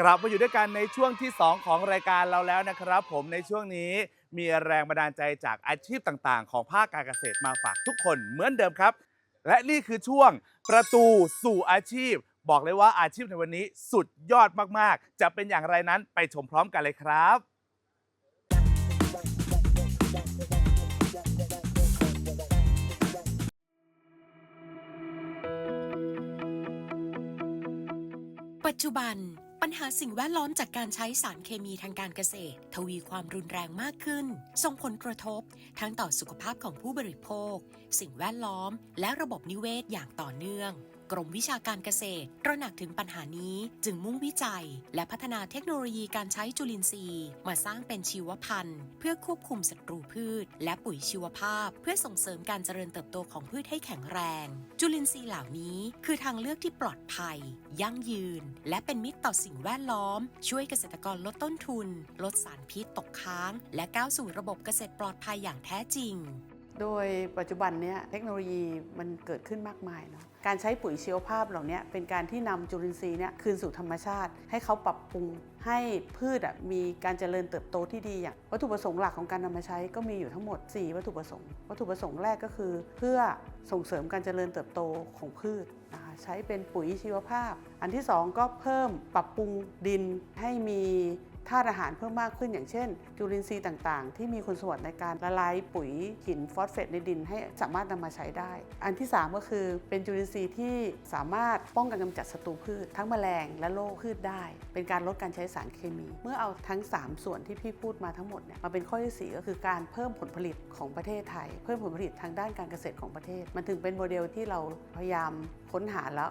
กลับมาอยู่ด้วยกันในช่วงที่ 2 ของรายการเราแล้วนะครับ ผมในช่วงนี้มีแรงบันดาลใจจากอาชีพต่างๆ ของภาคการเกษตรมาฝากทุกคนเหมือนเดิมครับ และนี่คือช่วงประตูสู่อาชีพ บอกเลยว่าอาชีพในวันนี้สุดยอดมากๆ จะเป็นอย่างไรนั้นไปชมพร้อมกันเลยครับ ปัจจุบัน ปัญหาสิ่งแวดล้อมจากการใช้สารเคมีทางการเกษตร ทวีความรุนแรงมากขึ้น ส่งผลกระทบ ทั้งต่อสุขภาพของผู้บริโภค สิ่งแวดล้อม และระบบนิเวศอย่างต่อเนื่อง กรมวิชาการเกษตรตระหนักถึงปัญหานี้จึงมุ่งวิจัย และพัฒนาเทคโนโลยีการใช้จุลินทรีย์ มาสร้างเป็นชีวพันธุ์ เพื่อควบคุมศัตรูพืช และปุ๋ยชีวภาพ เพื่อส่งเสริมการเจริญเติบโตของพืชให้แข็งแรง จุลินทรีย์เหล่านี้คือทางเลือกที่ปลอดภัย ยั่งยืน และเป็นมิตรต่อสิ่งแวดล้อม ช่วยเกษตรกรลดต้นทุน ลดสารพิษตกค้าง และก้าวสู่ระบบเกษตรปลอดภัยอย่างแท้จริง โดยปัจจุบันเนี้ยเทคโนโลยีมันเกิดขึ้นมากมายเนาะการใช้ปุ๋ยชีวภาพเหล่านี้เป็นการที่นำจุลินทรีย์เนี่ยคืนสู่ธรรมชาติ ให้เขาปรับปรุงให้พืชมีการเจริญเติบโตที่ดีอย่างวัตถุประสงค์หลักของการนำมาใช้ก็มีอยู่ทั้งหมด 4 วัตถุประสงค์ วัตถุประสงค์แรกก็คือ เพื่อส่งเสริมการเจริญเติบโตของพืชนะคะใช้เป็นปุ๋ยชีวภาพ อันที่ 2 ก็เพิ่มปรับปรุงดินให้มีธาตุอาหารเพิ่มมากขึ้นอย่างเช่น จุลินทรีย์ต่างๆ ที่มีคุณสมบัติในการละลายปุ๋ยหินฟอสเฟตในดินให้สามารถนำมาใช้ได้ อันที่ 3 ก็คือเป็นจุลินทรีย์ที่สามารถป้องกันกำจัดศัตรูพืช ทั้งแมลงและโรคพืชได้ เป็นการลดการใช้สารเคมี เมื่อเอาทั้ง 3 ส่วนที่พี่พูดมาทั้งหมดเนี่ยมาเป็นข้อที่ 4 ก็คือการเพิ่มผลผลิตของประเทศไทย เพิ่มผลผลิตทางด้านการเกษตรของประเทศ มันถึงเป็นโมเดลที่เราพยายามค้นหาแล้ว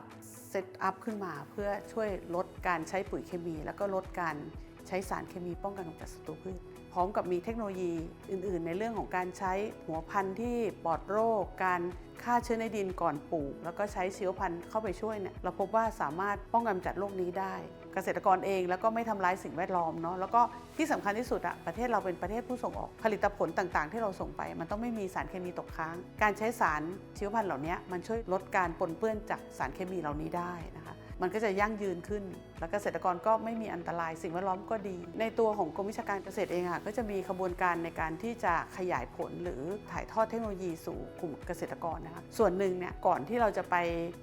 เซตอัพขึ้นมา เพื่อช่วยลดการใช้ปุ๋ยเคมี แล้วก็ลดการ ใช้สารเคมีป้องกันกจัดศัตรูพืช พร้อมกับมีเทคโนโลยีอื่น ๆ ในเรื่องของการใช้หัวพันธุ์ที่ปลอดโรค การฆ่าเชื้อในดินก่อนปลูก แล้วก็ใช้ชีวพันธุ์เข้าไปช่วยเนี่ยเราพบว่าสามารถป้องกันจัดโรคนี้ได้ เกษตรกรเองแล้วก็ไม่ทำร้ายสิ่งแวดล้อมเนาะแล้วก็ที่สำคัญที่สุดอะประเทศเราเป็นประเทศผู้ส่งออกผลิตผลต่างๆ ที่เราส่งไป มันต้องไม่มีสารเคมีตกค้าง การใช้สารชีวพันธุ์เหล่านี้มันช่วยลดการปนเปื้อนจากสารเคมีเหล่านี้ได้นะคะมันก็จะยั่งยืนขึ้นและเกษตรกรก็ไม่มีอันตรายสิ่งแวดล้อมก็ดี ในตัวของกรมวิชาการเกษตรเองค่ะก็จะมีขบวนการในการที่จะขยายผลหรือถ่ายทอดเทคโนโลยีสู่กลุ่มเกษตรกรนะคะส่วนหนึ่งเนี่ยก่อนที่เราจะไป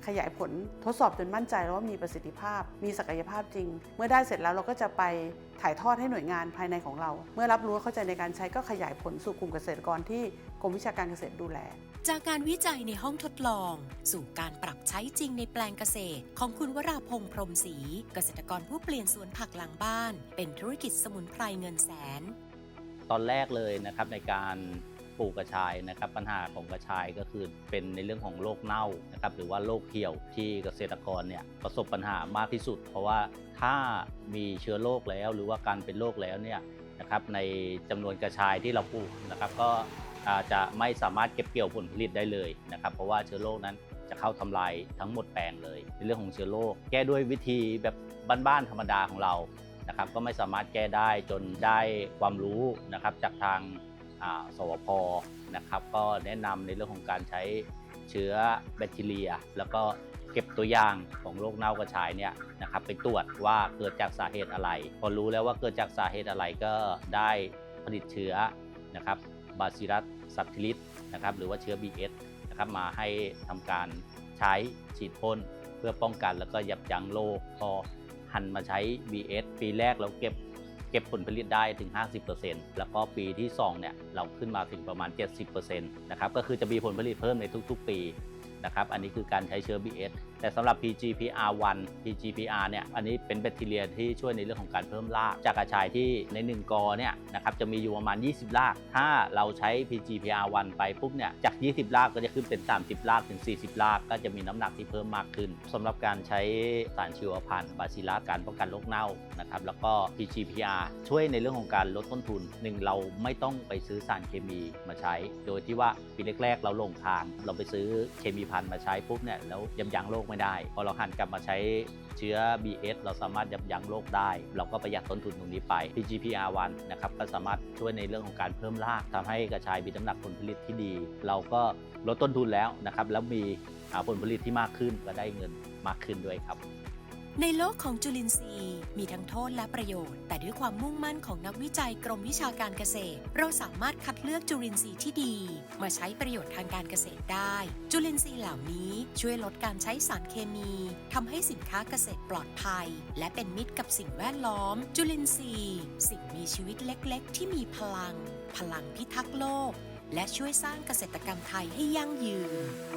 ขยายผลทดสอบจนมั่นใจแล้วว่ามีประสิทธิภาพ มีศักยภาพจริง เมื่อได้เสร็จแล้วเราก็จะไปถ่ายทอดให้หน่วยงานภายในของเรา เมื่อรับรู้เข้าใจในการใช้ก็ขยายผลสู่กลุ่มเกษตรกรที่กรมวิชาการเกษตรดูแล จากการวิจัยในห้องทดลอง สู่การปรับใช้จริงในแปลงเกษตร ของคุณวราพงษ์พรมศรีเกษตรกรผู้เปลี่ยนสวนผักหลังบ้าน เป็นธุรกิจสมุนไพรเงินแสน ตอนแรกเลยนะครับในการปลูกกระชายนะครับปัญหาของกระชายก็คือเป็นในเรื่องของโรคเน่านะครับหรือว่าโรคเหี่ยวที่เกษตรกรเนี่ยประสบปัญหามากที่สุด เพราะว่าถ้ามีเชื้อโรคแล้ว หรือว่าการเป็นโรคแล้วเนี่ยนะครับในจำนวนกระชายที่เราปลูกนะครับก็อาจจะไม่สามารถเก็บเกี่ยวผลผลิตได้เลยนะครับ เพราะว่าเชื้อโรคนั้น จะเข้าทำลายทั้งหมดแปลงเลยในเรื่องของเชื้อโรคแก้ด้วยวิธีแบบบ้านๆธรรมดาของเรานะครับก็ไม่สามารถแก้ได้จนได้ความรู้นะครับจากทางาสวพนะครับก็แนะนำในเรื่องของการใช้เชื้อแบคทีเรีย แล้วก็เก็บตัวอย่างของโรคเน่ากระชายเนี่ยนะครับไปตรวจว่าเกิดจากสาเหตุอะไร พอรู้แล้วว่าเกิดจากสาเหตุอะไรก็ได้ผลิตเชื้อนะครับบาซิลัสซับทิลิสนะครับหรือว่าเชื้อ BS นะครับมาให้ทำการใช้ฉีดพ่นเพื่อป้องกันแล้วก็ยับยั้งโรคพอหันมาใช้ BS ปีแรกเราเก็บเก็บผลผลิตได้ถึง 50%แล้วก็ปีที่2เนี่ยเราขึ้นมาถึงประมาณ 70%นะครับก็คือจะมีผลผลิตเพิ่มในทุกๆปีนะครับอันนี้คือการใช้เชื้อ BS แต่สำหรับ PGPR1 PGPR เนี่ยอันนี้เป็นแบคทีเรียที่ช่วยในเรื่องของการเพิ่มรากจากกระชายที่ใน 1 กอเนี่ยนะครับจะมีอยู่ประมาณ 20 ราก ถ้าเราใช้ PGPR1 ไปปุ๊บเนี่ยจาก 20 รากก็จะขึ้นเป็น 30 รากถึง 40 ราก ก็จะมีน้ำหนักที่เพิ่มมากขึ้นสำหรับการใช้สารชีวพันธุ์บาซิลัสการป้องกันโรคเน่านะครับแล้วก็ PGPR ช่วยในเรื่องของการลดต้นทุนหนึ่งเราไม่ต้องไปซื้อสารเคมีมาใช้ โดยที่ว่าปีแรกๆ เราลงทาง เราไปซื้อเคมีพันธุ์มาใช้ปุ๊บเนี่ยแล้วยับยั้งโรคไม่ได้ พอเราหันกลับมาใช้เชื้อ BS เราสามารถยับยั้งโรคได้ เราก็ประหยัดต้นทุนตรงนี้ไป PGPR1 นะครับก็สามารถช่วยในเรื่องของการเพิ่มรากทำให้กระชายมีน้ำหนักผลผลิตที่ดี เราก็ลดต้นทุนแล้วนะครับแล้วมีผลผลิตที่มากขึ้นก็ได้เงินมากขึ้นด้วยครับ ในโลกของจุลินทรีย์ มีทั้งโทษและประโยชน์ แต่ด้วยความมุ่งมั่นของนักวิจัยกรมวิชาการเกษตร เราสามารถคัดเลือกจุลินทรีย์ที่ดี มาใช้ประโยชน์ทางการเกษตรได้ จุลินทรีย์เหล่านี้ช่วยลดการใช้สารเคมีทำให้สินค้าเกษตรปลอดภัย และเป็นมิตรกับสิ่งแวดล้อม จุลินทรีย์ สิ่งมีชีวิตเล็กๆ ที่มีพลัง พลังพิทักษ์โลก และช่วยสร้างเกษตรกรรมไทยให้ยั่งยืน